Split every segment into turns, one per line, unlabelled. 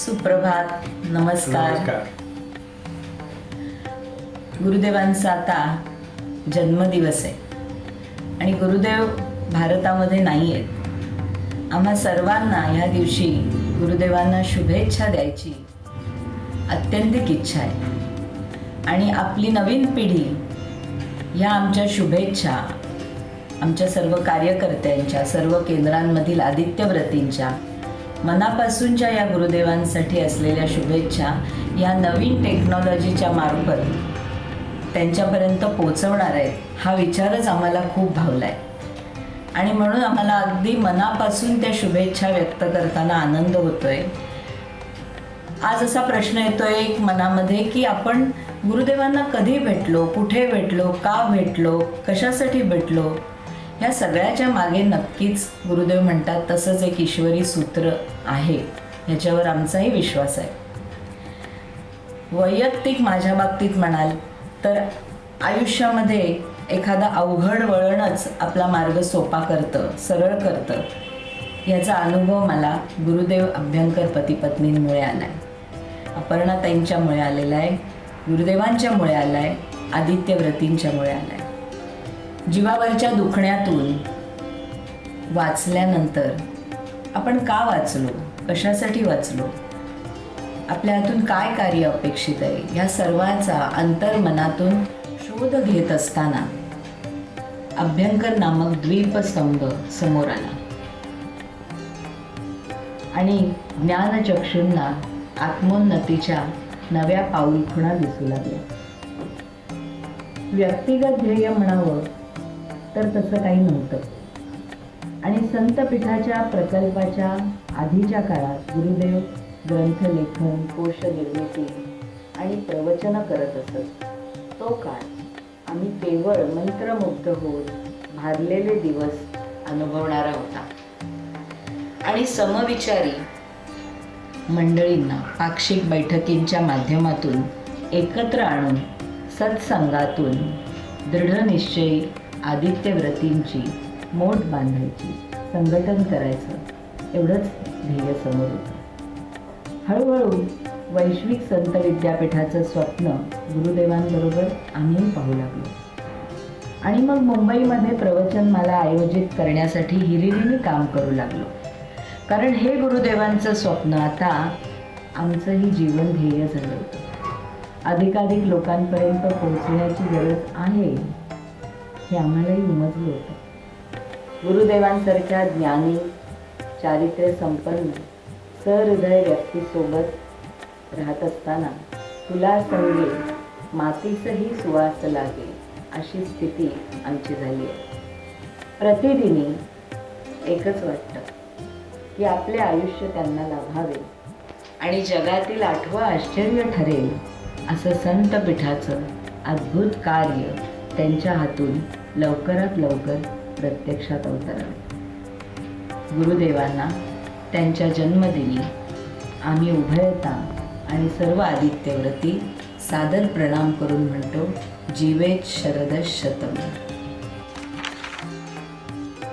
सुप्रभात नमस्कार. गुरुदेवांचा आता जन्मदिवस आहे. आणि गुरुदेव भारतामध्ये नाही आहेत आम्हा सर्वांना ह्या दिवशी गुरुदेवांना शुभेच्छा द्यायची अत्यंतिक इच्छा आहे. आणि आपली नवीन पिढी ह्या आमच्या शुभेच्छा आमच्या सर्व कार्यकर्त्यांच्या सर्व केंद्रांमधील आदित्यव्रतींच्या मनापासूनच्या या गुरुदेवांसाठी असलेल्या शुभेच्छा या नवीन टेक्नॉलॉजीच्या मार्फत त्यांच्यापर्यंत पोचवणार आहेत हा विचारच आम्हाला खूप भावला आहे आणि म्हणून आम्हाला अगदी मनापासून त्या शुभेच्छा व्यक्त करताना आनंद होतोय. आज असा प्रश्न येतोय एक मनामध्ये की आपण गुरुदेवांना कधी भेटलो कुठे भेटलो का भेटलो कशासाठी भेटलो? ह्या सगळ्याच्या मागे नक्कीच गुरुदेव म्हणतात तसंच एक ईश्वरी सूत्र आहे. ह्याच्यावर आमचाही विश्वास आहे. वैयक्तिक माझ्या बाबतीत म्हणाल तर आयुष्यामध्ये एखादा अवघड वळणच आपला मार्ग सोपा करतं सरळ करतं. याचा अनुभव मला गुरुदेव अभ्यंकर पतीपत्नींमुळे आला आहे अपर्णाताईंच्यामुळे आलेला आहे गुरुदेवांच्यामुळे आला आहे आदित्यव्रतींच्यामुळे आला आहे जीवावरच्या दुखण्यातून वाचल्यानंतर आपण का वाचलो? कशासाठी वाचलो? आपल्या हातून काय कार्य अपेक्षित आहे? ह्या सर्वांचा अंतर्मनातून शोध घेत असताना अभ्यंकर नामक द्वीपस्तंभ समोर आला. आणि ज्ञानचक्षूंना आत्मोन्नतीच्या नव्या पाऊलखुणा दिसू लागल्या. व्यक्तिगत ध्येय म्हणावं तर तसं काही नव्हतं. आणि संतपीठाच्या प्रकल्पाच्या आधीच्या काळात गुरुदेव ग्रंथलेखन कोश निर्मिती आणि प्रवचन करत असत. तो काळ आम्ही केवळ मंत्रमुग्ध होऊन भारलेले दिवस अनुभवणारा होता. आणि समविचारी मंडळींना पाक्षिक बैठकींच्या माध्यमातून एकत्र आणून सत्संगातून दृढनिश्चयी आदित्यव्रतींची मोठ बांधायची संघटन करायचं एवढंच ध्येय समोर होतं. हळूहळू वैश्विक संत विद्यापीठाचं स्वप्न गुरुदेवांबरोबर आम्ही पाहू लागलो. आणि मग मुंबईमध्ये प्रवचनमाला आयोजित करण्यासाठी हिरिरीने काम करू लागलो. कारण हे गुरुदेवांचं स्वप्न आता आमचंही जीवन ध्येय झालं होतं. अधिकाधिक लोकांपर्यंत पोहोचण्याची गरज आहे. हे आम्हालाही उमजलं होतं गुरुदेवांसारख्या ज्ञानी चारित्र्य संपन्न सहृदय व्यक्तीसोबत राहत असताना तुला संगे मातीसही सुवास लागे अशी स्थिती आमची झाली आहे. प्रतिदिनी एकच वाटतं की आपले आयुष्य त्यांना लाभावे आणि जगातील आठवं आश्चर्य ठरेल असं संत पीठाचं अद्भुत कार्य त्यांच्या हातून लवकरात लवकर प्रत्यक्षात अवतरावे. गुरुदेवांना त्यांच्या जन्मदिनी आम्ही उभयता आणि सर्व आदित्यव्रती सादर प्रणाम करून म्हणतो जीवेत शरद शतम.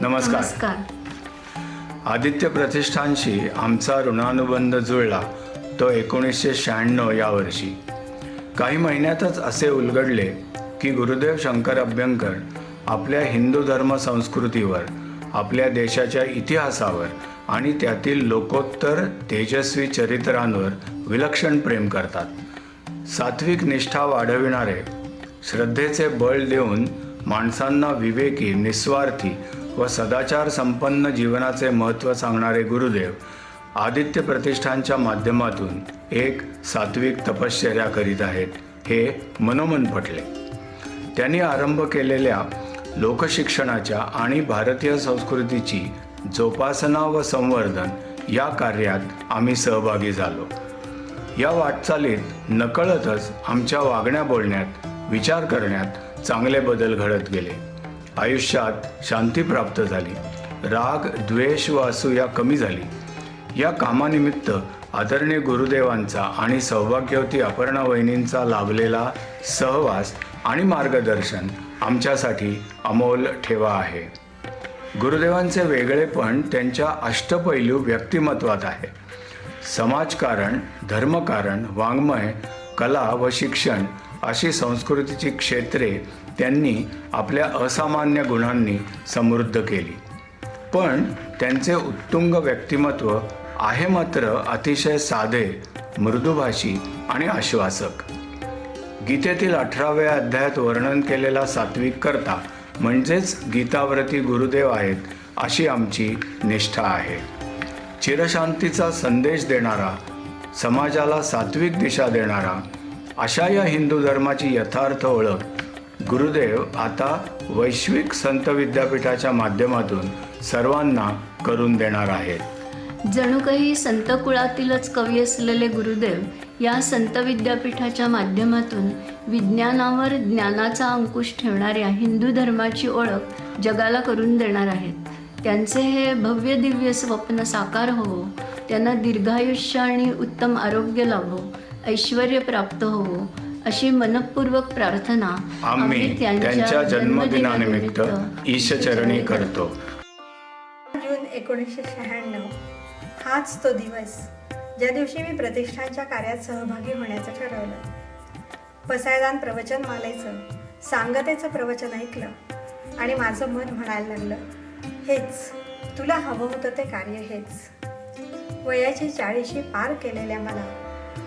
नमस्कार.
नमस्कार.
आदित्य प्रतिष्ठानशी आमचा ऋणानुबंध जुळला तो एकोणीसशे शहाण्णव या वर्षी. काही महिन्यातच असे उलगडले की गुरुदेव शंकर अभ्यंकर आपल्या हिंदू धर्म संस्कृतीवर आपल्या देशाच्या इतिहासावर आणि त्यातील लोकोत्तर तेजस्वी चरित्रांवर विलक्षण प्रेम करतात. सात्विक निष्ठा वाढविणारे श्रद्धेचे बळ देऊन माणसांना विवेकी निस्वार्थी व सदाचार संपन्न जीवनाचे महत्त्व सांगणारे गुरुदेव आदित्य प्रतिष्ठानच्या माध्यमातून एक सात्विक तपश्चर्या करीत आहेत हे मनोमन पटले त्यांनी आरंभ केलेल्या लोकशिक्षणाच्या आणि भारतीय संस्कृतीची जोपासना व संवर्धन या कार्यात आम्ही सहभागी झालो. या वाटचालीत नकळतच आमच्या वागण्या बोलण्यात विचार करण्यात चांगले बदल घडत गेले. आयुष्यात शांती प्राप्त झाली. राग द्वेष व असूया कमी झाली. या कामानिमित्त आदरणीय गुरुदेवांचा आणि सौभाग्यवती अपर्णा वहिनींचा लाभलेला सहवास आणि मार्गदर्शन आमच्यासाठी अमोल ठेवा आहे. गुरुदेवांचे वेगळेपण त्यांच्या अष्टपैलू व्यक्तिमत्वात आहे. समाजकारण धर्मकारण वाङ्मय कला व शिक्षण अशी संस्कृतीची क्षेत्रे त्यांनी आपल्या असामान्य गुणांनी समृद्ध केली. पण त्यांचे उत्तुंग व्यक्तिमत्व आहे मात्र अतिशय साधे मृदुभाषी आणि आश्वासक. गीतेतील अठराव्या अध्यायात वर्णन केलेला सात्विक करता म्हणजेच गीताव्रती गुरुदेव आहेत अशी आमची निष्ठा आहे. चिरशांतीचा संदेश देणारा समाजाला सात्विक दिशा देणारा अशा या हिंदू धर्माची यथार्थ ओळख गुरुदेव आता वैश्विक संत विद्यापीठाच्या माध्यमातून सर्वांना करून देणार आहेत.
जणू काही संत कुळातीलच कवी असलेले गुरुदेव या संत विद्यापीठाच्या माध्यमातून विज्ञानावर ज्ञानाचा अंकुश ठेवणाऱ्या हिंदू धर्माची ओळख जगाला करून देणार आहेत. त्यांचे हे भव्य दिव्य स्वप्न साकार होवो त्यांना दीर्घायुष्य आणि उत्तम आरोग्य लाभो ऐश्वर प्राप्त होवो अशी मनपूर्वक प्रार्थना
आम्ही त्यांच्या जन्मदिनानिमित्त ईशचरणी करतो.
जून एकोणीसशे शहाण्णव. हाच तो दिवस. ज्या दिवशी मी प्रतिष्ठानच्या कार्यात सहभागी होण्याचं ठरवलं. पसायदान प्रवचनमालेचं सांगतेचं प्रवचन ऐकलं आणि माझं मन म्हणायला लागलं हेच तुला हवं होतं ते कार्य हेच. वयाची चाळीशी पार केलेल्या मला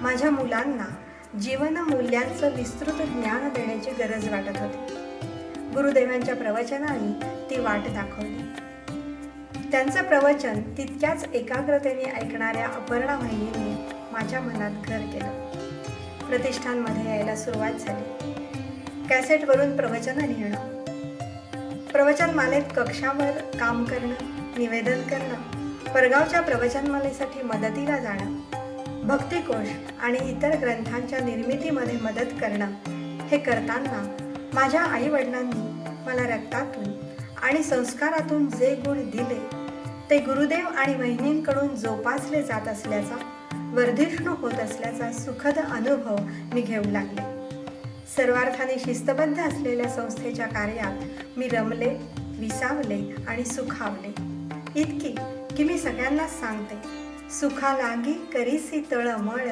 माझ्या मुलांना जीवनमूल्यांचं विस्तृत ज्ञान देण्याची गरज वाटत होती. गुरुदेवांच्या प्रवचनाने ती वाट दाखवली. त्यांचं प्रवचन तितक्याच एकाग्रतेने ऐकणाऱ्या अपर्णा वाहिनीने माझ्या मनात घर केलं. प्रतिष्ठानमध्ये यायला सुरुवात झाली. कॅसेटवरून प्रवचनं लिहिणं. प्रवचनमालेत कक्षावर काम करणं निवेदन करणं परगावच्या प्रवचनमालेसाठी मदतीला जाणं भक्तिकोश आणि इतर ग्रंथांच्या निर्मितीमध्ये मदत करणं हे करताना माझ्या आईवडिलांनी मला रक्तातून आणि संस्कारातून जे गुण दिले ते गुरुदेव आणि वहिनींकडून जोपासले जात असल्याचा वर्धिष्णू होत असल्याचा सुखद अनुभव मी घेऊ लागले. सर्वार्थाने शिस्तबद्ध असलेल्या संस्थेच्या कार्यात मी रमले विसावले आणि सुखावले. इतकी की मी सगळ्यांनाच सांगते सुखा लागी करीसी तळमळ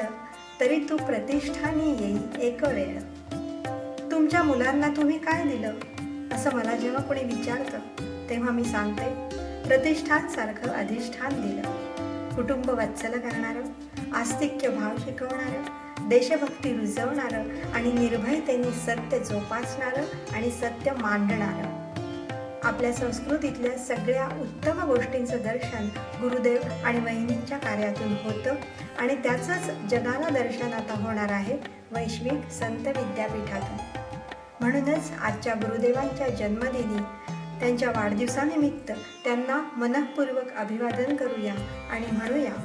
तरी तू प्रतिष्ठानी येई एक वेळ. तुमच्या मुलांना तुम्ही काय दिलं? असं मला जेव्हा कोणी विचारतं तेव्हा मी सांगते प्रतिष्ठान सारखं अधिष्ठान दिलं. कुटुंब वत्सल करणारं आस्तिक्य भाव शिकवणारं देशभक्ती रुजवणारं आणि निर्भयतेने सत्य जोपासणारं आणि सत्य मांडणारं. आपल्या संस्कृतीतल्या सगळ्या उत्तम गोष्टींचं दर्शन गुरुदेव आणि वहिनींच्या कार्यातून होतं आणि त्याचंच जगाला दर्शन आता होणार आहे वैश्विक संत विद्यापीठातून. म्हणूनच आजच्या गुरुदेवांच्या जन्मदिनी त्यांच्या वाढदिवसानिमित्त त्यांना मनःपूर्वक अभिवादन करूया आणि म्हणूया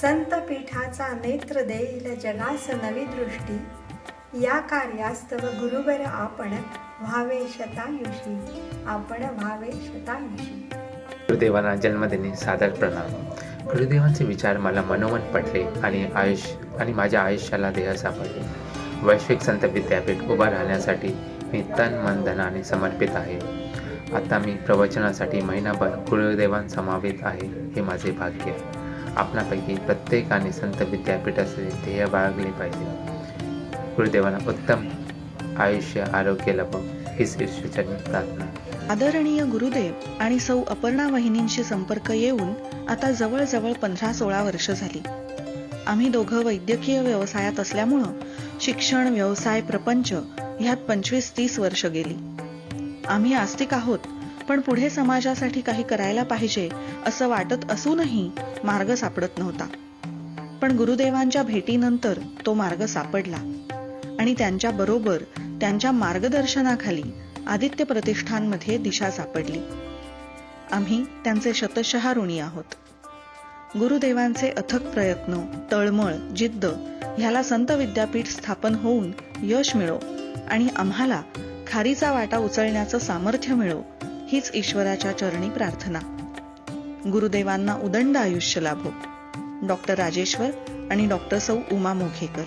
संत पीठाचा नेत्र देईल जगास नवी दृष्टी. या कार्यास्तव गुरुवर आपण व्हावे शतायुषी. आपण व्हावे शतायुषी.
गुरुदेवांना जन्मदिनी सादर प्रणाम. गुरुदेवांचे विचार मला मनोमन पटले आणि आयुष्य आणि माझ्या आयुष्याला देह सापडले. वैश्विक संत विद्यापीठ उभा राहण्यासाठी मी तन मन धनाने समर्पित आहे. आता मी प्रवचनासाठी महिनाभर गुरुदेवांसमावेत आहे हे माझे भाग्य. आपणापैकी प्रत्येकाने संत विद्यापीठाचे ध्येय बाळगले पाहिजे. कुळदेवांना उत्तम आयुष्य आरोग्य लाभो हीच ईश्वरचरणी प्रार्थना.
आदरणीय गुरुदेव आणि सौ अपर्णा वहिनींशी संपर्क येऊन आता जवळजवळ पंधरा सोळा वर्ष झाली. आम्ही दोघं वैद्यकीय व्यवसायात असल्यामुळं शिक्षण व्यवसाय प्रपंच ह्यात पंचवीस तीस वर्ष गेली. आम्ही आस्तिक आहोत पण पुढे समाजासाठी काही करायला पाहिजे असं वाटत असूनही मार्ग सापडत नव्हता. पण गुरुदेवांच्या भेटीनंतर तो मार्ग सापडला आणि त्यांच्या बरोबर त्यांच्या मार्गदर्शनाखाली आदित्य प्रतिष्ठानमध्ये दिशा सापडली. आम्ही त्यांचे शतशः ऋणी आहोत. गुरुदेवांचे अथक प्रयत्न तळमळ जिद्द ह्याला संत विद्यापीठ स्थापन होऊन यश मिळो आणि आम्हाला खारीचा वाटा उचलण्याचं सामर्थ्य मिळो हीच ईश्वराच्या चरणी प्रार्थना. गुरुदेवांना उदंड आयुष्य लाभो. डॉक्टर राजेश्वर आणि डॉक्टर सौ उमा मोघेकर.